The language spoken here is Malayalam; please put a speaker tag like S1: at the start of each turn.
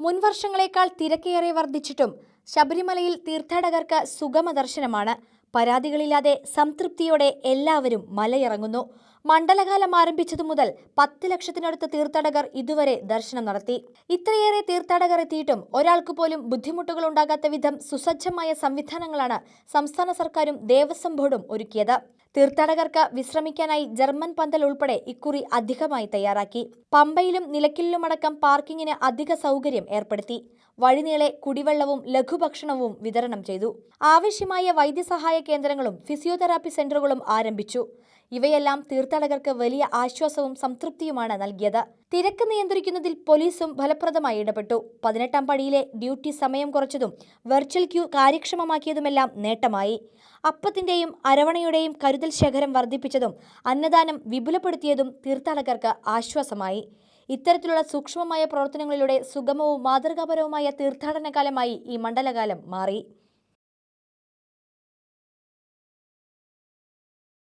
S1: മുൻവർഷങ്ങളേക്കാൾ തിരക്കേറെ വർദ്ധിച്ചിട്ടും ശബരിമലയിൽ തീർത്ഥാടകർക്ക് സുഗമ ദർശനമാണ് പരാതികളില്ലാതെ സംതൃപ്തിയോടെ എല്ലാവരും മലയിറങ്ങുന്നു. മണ്ഡലകാലം ആരംഭിച്ചതു മുതൽ പത്ത് ലക്ഷത്തിനടുത്ത് തീർത്ഥാടകർ ഇതുവരെ ദർശനം നടത്തി. ഇത്രയേറെ തീർത്ഥാടകർ എത്തിയിട്ടും ഒരാൾക്ക് പോലും ബുദ്ധിമുട്ടുകൾ ഉണ്ടാകാത്ത വിധം സുസജ്ജമായ സംവിധാനങ്ങളാണ് സംസ്ഥാന സർക്കാരും ദേവസ്വം ബോർഡും ഒരുക്കിയത്. തീർത്ഥാടകർക്ക് വിശ്രമിക്കാനായി ജർമ്മൻ പന്തൽ ഉൾപ്പെടെ ഇക്കുറി അധികമായി തയ്യാറാക്കി. പമ്പയിലും നിലയ്ക്കലിലുമടക്കം പാർക്കിങ്ങിന് അധിക സൗകര്യം ഏർപ്പെടുത്തി. വഴിനീളെ കുടിവെള്ളവും ലഘുഭക്ഷണവും വിതരണം ചെയ്തു. ആവശ്യമായ വൈദ്യസഹായ കേന്ദ്രങ്ങളും ഫിസിയോതെറാപ്പി സെന്ററുകളും ആരംഭിച്ചു. ഇവയെല്ലാം തീർത്ഥാടകർക്ക് വലിയ ആശ്വാസവും സംതൃപ്തിയുമാണ് നൽകിയത്. തിരക്ക് നിയന്ത്രിക്കുന്നതിൽ പോലീസും ഫലപ്രദമായി ഇടപെട്ടു. പതിനെട്ടാം പടിയിലെ ഡ്യൂട്ടി സമയം കുറച്ചതും വെർച്വൽ ക്യൂ കാര്യക്ഷമമാക്കിയതുമെല്ലാം നേട്ടമായി. അപ്പത്തിന്റെയും അരവണയുടെയും കരുതൽ ശേഖരം വർദ്ധിപ്പിച്ചതും അന്നദാനം വിപുലപ്പെടുത്തിയതും തീർത്ഥാടകർക്ക് ആശ്വാസമായി. ഇത്തരത്തിലുള്ള സൂക്ഷ്മമായ പ്രവർത്തനങ്ങളിലൂടെ സുഗമവും മാതൃകാപരവുമായ തീർത്ഥാടനകാലമായി ഈ മണ്ഡലകാലം മാറി.